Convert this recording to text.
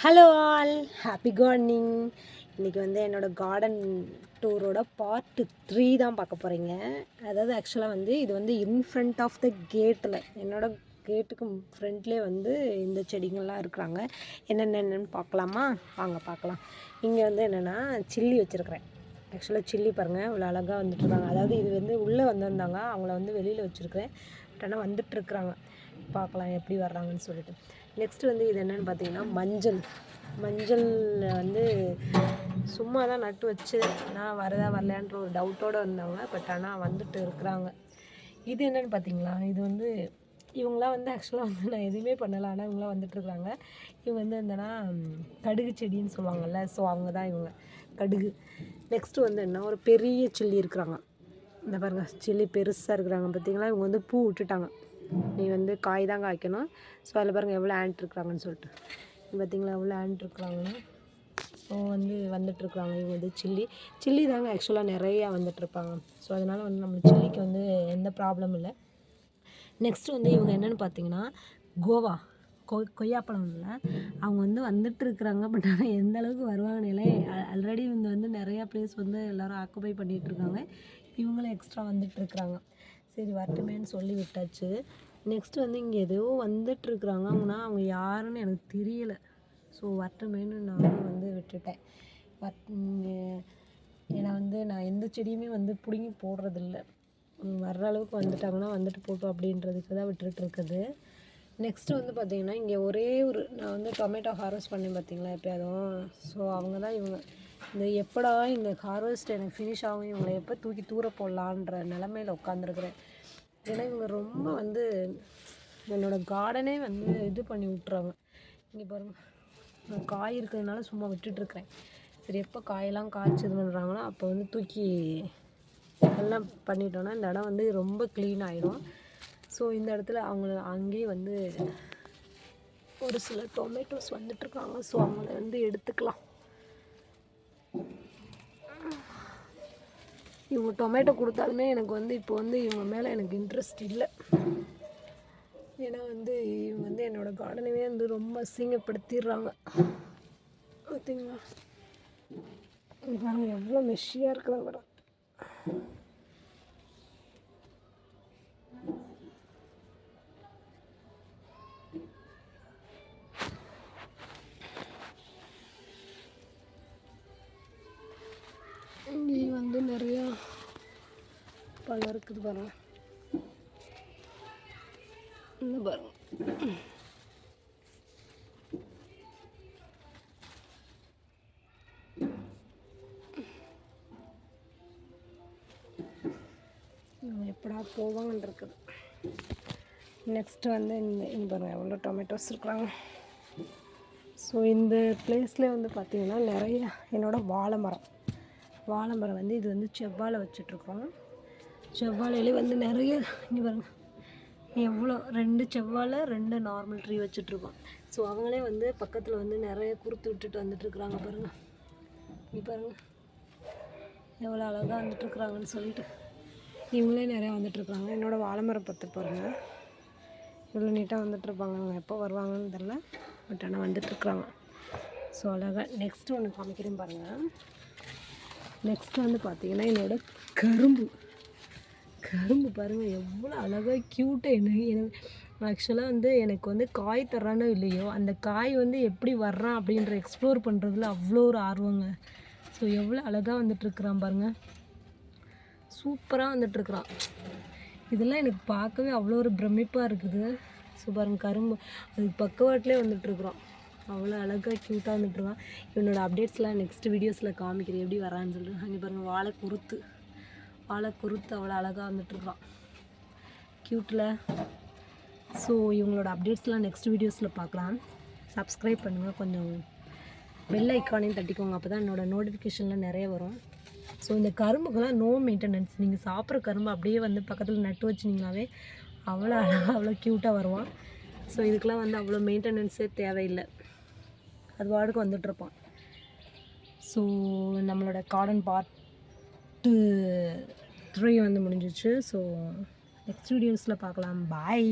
Hello all happy gardening இன்றைக்கி வந்து என்னோடய கார்டன் டூரோட பார்ட்டு த்ரீ தான் பார்க்க போகிறீங்க அதாவது ஆக்சுவலாக வந்து இது வந்து இன் ஃப்ரண்ட் ஆஃப் த கேட்டில் என்னோடய கேட்டுக்கு ஃப்ரண்ட்லேயே வந்து இந்த செடிங்கள்லாம் இருக்கிறாங்க. என்னென்னு பார்க்கலாமா? வாங்க பார்க்கலாம். இங்கே வந்து என்னென்னா சில்லி வச்சுருக்கிறேன். ஆக்சுவலாக சில்லி பாருங்கள் இவ்வளோ அழகாக வந்துட்டுருக்காங்க அதாவது இது வந்து உள்ளே வந்திருந்தாங்க அவங்கள வந்து வெளியில் வச்சுருக்கிறேன். பட் ஆனால் வந்துட்டுருக்குறாங்க பார்க்கலாம் எப்படி வர்றாங்கன்னு சொல்லிட்டு. நெக்ஸ்ட்டு வந்து இது என்னென்னு பார்த்தீங்கன்னா மஞ்சள். மஞ்சள் வந்து சும்மா தான் நட்டு வச்சு நான் வரதா வரலான்ற ஒரு டவுட்டோடு வந்தாங்க பட் ஆனால் வந்துட்டு இருக்கிறாங்க. இது என்னென்னு பார்த்தீங்களா? இது வந்து இவங்களாம் வந்து ஆக்சுவலாக வந்து நான் எதுவுமே பண்ணலை ஆனால் இவங்களாம் வந்துட்டுருக்குறாங்க இவங்க வந்து என்னன்னா கடுகு செடின்னு சொல்லுவாங்கள்ல ஸோ அவங்க தான் இவங்க. கடுகு. நெக்ஸ்ட்டு வந்து என்ன? ஒரு பெரிய சில்லி இருக்கிறாங்க. இந்த பாருங்க சில்லி பெருசாக இருக்கிறாங்க. பார்த்தீங்களா? இவங்க வந்து பூ விட்டுட்டாங்க. நீ வந்து காய் தான் காய்க்கணும் ஸோ அதில் பாருங்கள் எவ்வளோ ஆண்ட் இருக்கிறாங்கன்னு சொல்லிட்டு. பார்த்தீங்களா எவ்வளோ ஆண்ட் இருக்கிறாங்கன்னா ஸோ வந்து வந்துட்டுருக்குறாங்க இவங்க வந்து சில்லி. சில்லி தாங்க ஆக்சுவலாக நிறையா வந்துட்டுருப்பாங்க. ஸோ அதனால் வந்து நம்ம சில்லிக்கு வந்து எந்த ப்ராப்ளம் இல்லை. நெக்ஸ்ட்டு வந்து இவங்க என்னென்னு பார்த்தீங்கன்னா கோவா. கொ கொய்யாப்பழம் இல்லை. அவங்க வந்து வந்துட்டு இருக்கிறாங்க பட் ஆனால் எந்த அளவுக்கு வருவாங்கன்னு ஆல்ரெடி இவங்க வந்து நிறையா ப்ளேஸ் வந்து எல்லோரும் ஆக்குபை பண்ணிகிட்டு இருக்காங்க இவங்களும் எக்ஸ்ட்ரா வந்துட்டு இருக்கிறாங்க சரி வரட்டுமேன்னு சொல்லி விட்டாச்சு. நெக்ஸ்ட்டு வந்து இங்கே எதோ வந்துட்டுருக்குறாங்க. அவங்கன்னா அவங்க யாருன்னு எனக்கு தெரியல. ஸோ வரட்டுமேன்னு நானும் வந்து விட்டுட்டேன். வட் ஏன்னா வந்து நான் எந்த செடியுமே வந்து பிடுங்கி போடுறதில்ல. வர்ற அளவுக்கு வந்துட்டாங்கன்னா வந்துட்டு போட்டோம் அப்படின்றதுக்கு தான் விட்டுட்டு இருக்குது நெக்ஸ்ட்டு வந்து பார்த்திங்கன்னா இங்கே ஒரே ஒரு நான் வந்து டொமேட்டோ ஹார்வெஸ்ட் பண்ணேன் பார்த்தீங்களா எப்போயாதும். ஸோ அவங்க தான் இவங்க. இந்த எப்படா இந்த ஹார்வெஸ்ட் எனக்கு ஃபினிஷ் ஆகும் இவங்களை எப்போ தூக்கி தூர போடலான்ற நிலமையில உட்காந்துருக்குறேன் ஏன்னா இவங்க ரொம்ப வந்து என்னோடய கார்டனே வந்து இது பண்ணி விட்றாங்க இங்கே பாருங்கள் நான் காய் இருக்கிறதுனால சும்மா விட்டுட்ருக்கேன் சரி எப்போ காயெல்லாம் காய்ச்சி இது பண்ணுறாங்களோ அப்போ வந்து தூக்கி எல்லாம் பண்ணிட்டோன்னா இந்த இடம் வந்து ரொம்ப க்ளீன் ஆகிடும் ஸோ இந்த இடத்துல அவங்க அங்கேயே வந்து ஒரு சில டொமேட்டோஸ் வந்துட்டுருக்காங்க ஸோ அவங்கள வந்து எடுத்துக்கலாம். இவங்க டொமேட்டோ கொடுத்தாலுமே எனக்கு வந்து இப்போ வந்து இவங்க மேலே எனக்கு இன்ட்ரெஸ்ட் இல்லை. ஏன்னா வந்து இவங்க வந்து என்னோடய கார்டனையே வந்து ரொம்ப அசிங்கப்படுத்திடுறாங்க. பார்த்தீங்களா எவ்வளோ மெஷியாக இருக்கிறாங்க பழம் இருக்குது பாருங்க. இந்த பாருங்க. எப்படா போவாங்கன்னு இருக்குது. நெக்ஸ்ட்டு வந்து இந்த இங்கே பாருங்கள் எவ்வளோ டொமேட்டோஸ் இருக்கிறாங்க ஸோ இந்த பிளேஸில் வந்து பார்த்திங்கன்னா நிறைய என்னோடய வாழை மரம். வாழை மரம் வந்து இது வந்து செவ்வாழை வச்சுட்ருக்கோம் செவ்வாழையிலே வந்து நிறைய இங்கே பாருங்கள் எவ்வளோ? ரெண்டு செவ்வாழை ரெண்டு நார்மல் ட்ரீ வச்சுட்ருக்கோம். ஸோ அவங்களே வந்து பக்கத்தில் வந்து நிறைய குறுத்து விட்டுட்டு வந்துட்டுருக்குறாங்க பாருங்கள் இங்கே பாருங்கள் எவ்வளோ அழகாக வந்துட்டுருக்குறாங்கன்னு சொல்லிட்டு. இவங்களே நிறையா வந்துட்டுருக்குறாங்க என்னோடய வாழைமரம் பத்து பாருங்கள் இவ்வளோ நீட்டாக வந்துட்டுருப்பாங்க அவங்க எப்போ வருவாங்கன்னு தெரில. பட் ஆனால் வந்துட்டுருக்குறாங்க ஸோ அழகாக நெக்ஸ்ட்டு ஒன்று காமிக்கிறேன் பாருங்கள் நெக்ஸ்ட்டு வந்து பார்த்திங்கன்னா என்னோடய கரும்பு. கரும்பு பாருங்கள் எவ்வளோ அழகாக க்யூட்டாக எனக்கு. எனக்கு ஆக்சுவலாக வந்து எனக்கு வந்து காய் தர்றானோ இல்லையோ அந்த காய் வந்து எப்படி வர்றான் அப்படின்ற எக்ஸ்ப்ளோர் பண்ணுறதுல அவ்வளோ ஒரு ஆர்வங்க. ஸோ எவ்வளோ அழகாக வந்துட்டுருக்குறான் பாருங்கள் சூப்பராக வந்துட்டுருக்குறான் இதெல்லாம் எனக்கு பார்க்கவே அவ்வளோ ஒரு பிரமிப்பாக இருக்குது. ஸோ பாருங்கள் கரும்பு அதுக்கு பக்கவாட்டிலே வந்துட்டுருக்குறான் அவ்வளோ அழகாக க்யூட்டாக வந்துட்டுருக்கான் இவனோட அப்டேட்ஸ்லாம் நெக்ஸ்ட் வீடியோஸில் காமிக்கிறேன். எப்படி வரான்னு சொல்லிட்டு. அங்கே பாருங்கள் வாழை குருத்து. வாழை குருத்து அவ்வளோ அழகாக வந்துட்டுருக்கான் க்யூட்டில் ஸோ இவங்களோட அப்டேட்ஸ்லாம் நெக்ஸ்ட் வீடியோஸில் பார்க்கலாம். சப்ஸ்கிரைப் பண்ணுங்கள் கொஞ்சம் பெல் ஐக்கானையும் தட்டிக்கோங்க. அப்போ தான் என்னோடய நோட்டிஃபிகேஷனில் நிறைய வரும். ஸோ இந்த கரும்புக்கெல்லாம் நோ மெயின்டெனன்ஸ் நீங்கள் சாப்பிட்ற கரும்பு அப்படியே வந்து பக்கத்தில் நட்டு வச்சிங்கனாவே அவ்வளோ அழகாக அவ்வளோ க்யூட்டாக வருவான். ஸோ இதுக்கெலாம் வந்து அவ்வளோ மெயின்டெனன்ஸே தேவையில்லை. அது வாடுக்கு வந்துட்டுருப்பான். ஸோ நம்மளோட கார்டன் பார்ட் பார்ட்டு த்ரீ வந்து முடிஞ்சிச்சு. ஸோ நெக்ஸ்ட் வீடியோஸில் பார்க்கலாம். பாய்